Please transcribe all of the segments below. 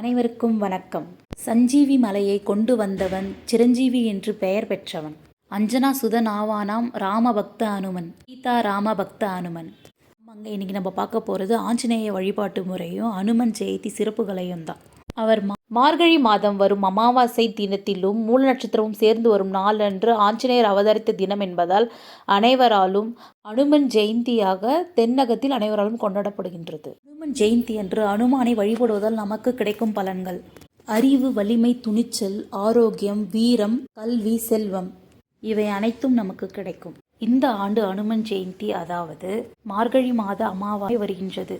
அனைவருக்கும் வணக்கம். சஞ்சீவி மலையை கொண்டு வந்தவன் சிரஞ்சீவி என்று பெயர் பெற்றவன். அஞ்சனா சுதன் ஆவானாம் ராமபக்த அனுமன். சீதா ராமபக்த அனுமன். அங்கே இன்னைக்கு நம்ம பார்க்க போகிறது ஆஞ்சநேய வழிபாட்டு முறையும் அனுமன் ஜெயந்தி சிறப்புகளையும் தான் அவர் மார்கழி மாதம் வரும் அமாவாசை தினத்திலும் மூல நட்சத்திரமும் சேர்ந்து வரும் நாளன்று ஆஞ்சநேயர் அவதரித்த தினம் என்பதால் அனைவராலும் அனுமன் ஜெயந்தியாக தென்னகத்தில் அனைவராலும் கொண்டாடப்படுகின்றது. அனுமன் ஜெயந்தி அன்று அனுமானை வழிபடுவதால் நமக்கு கிடைக்கும் பலன்கள். அறிவு வலிமை துணிச்சல் ஆரோக்கியம் வீரம் கல்வி செல்வம் இவை அனைத்தும் நமக்கு கிடைக்கும். இந்த ஆண்டு அனுமன் ஜெயந்தி அதாவது மார்கழி மாத அமாவாசை வருகின்றது.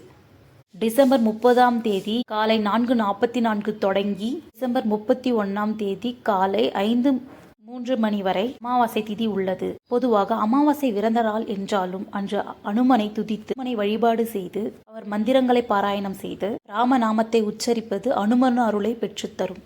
டிசம்பர் முப்பதாம் தேதி காலை நான்கு நாற்பத்தி நான்கு தொடங்கி டிசம்பர் முப்பத்தி ஒன்றாம் தேதி காலை ஐந்து மூன்று மணி வரை அமாவாசை திதி உள்ளது. பொதுவாக அமாவாசை விரத என்றாலும் அன்று அனுமனை துதித்து அனுமனை வழிபாடு செய்து அவர் மந்திரங்களை பாராயணம் செய்து ராமநாமத்தை உச்சரிப்பது அனுமன் அருளை பெற்றுத்தரும்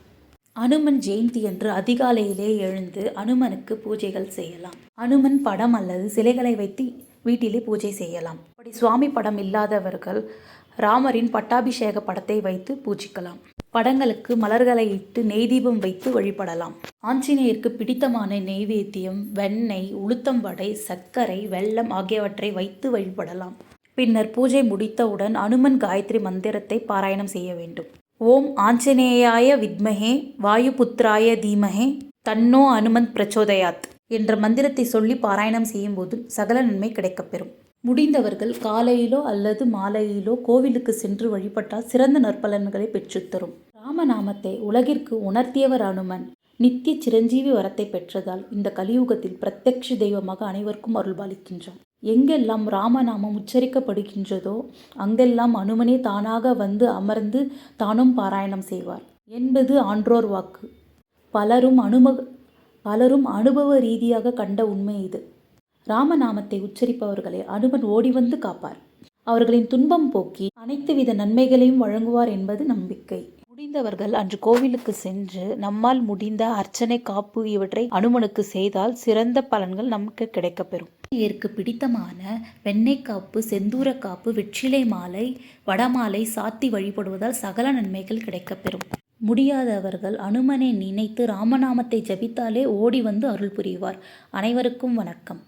அனுமன் ஜெயந்தி அன்று அதிகாலையிலே எழுந்து அனுமனுக்கு பூஜைகள் செய்யலாம். அனுமன் படம் அல்லது சிலைகளை வைத்து வீட்டிலே பூஜை செய்யலாம். அப்படி சுவாமி படம் இல்லாதவர்கள் ராமரின் பட்டாபிஷேக படத்தை வைத்து பூஜிக்கலாம். படங்களுக்கு மலர்களை இட்டு நெய் தீபம் வைத்து வழிபடலாம். ஆஞ்சநேயருக்கு பிடித்தமான நெய்வேத்தியம் வெண்ணெய் உளுத்தம் வடை சர்க்கரை வெல்லம் ஆகியவற்றை வைத்து வழிபடலாம். பின்னர் பூஜை முடித்தவுடன் அனுமன் காயத்ரி மந்திரத்தை பாராயணம் செய்ய வேண்டும். ஓம் ஆஞ்சநேயாய வித்மஹே வாயுபுத்ராய தீமஹே தன்னோ அனுமன் பிரச்சோதயாத் என்ற மந்திரத்தை சொல்லி பாராயணம் செய்யும் போது சகல நன்மை கிடைக்கப்பெறும். முடிந்தவர்கள் காலையிலோ அல்லது மாலையிலோ கோவிலுக்கு சென்று வழிபட்டால் சிறந்த நற்பலன்களை பெற்றுத்தரும் ராமநாமத்தை உலகிற்கு உணர்த்தியவர் அனுமன். நித்திய சிரஞ்சீவி வரத்தை பெற்றதால் இந்த கலியுகத்தில் பிரத்யக்ஷ தெய்வமாக அனைவருக்கும் அருள்பாலிக்கின்றார் எங்கெல்லாம் ராமநாமம் உச்சரிக்கப்படுகின்றதோ அங்கெல்லாம் அனுமனே தானாக வந்து அமர்ந்து தானும் பாராயணம் செய்வார். என்பது ஆன்றோர் வாக்கு. பலரும் அனும பலரும் அனுபவ ரீதியாக கண்ட உண்மை இது. ராமநாமத்தை உச்சரிப்பவர்களை அனுமன் ஓடி வந்து காப்பார். அவர்களின் துன்பம் போக்கி அனைத்து வித நன்மைகளையும் வழங்குவார் என்பது நம்பிக்கை. முடிந்தவர்கள் அன்று கோவிலுக்கு சென்று நம்மால் முடிந்த அர்ச்சனை காப்பு இவற்றை அனுமனுக்கு செய்தால் சிறந்த பலன்கள் நமக்கு கிடைக்கப்பெறும். ஏற்கு பிடித்தமான வெண்ணெய் காப்பு செந்தூர காப்பு வெற்றிலை மாலை வடமாலை சாத்தி வழிபடுவதால் சகல நன்மைகள் கிடைக்கப்பெறும். முடியாதவர்கள் அனுமனை நினைத்து ராமநாமத்தை ஜபித்தாலே ஓடி வந்து அருள் புரிவார். அனைவருக்கும் வணக்கம்.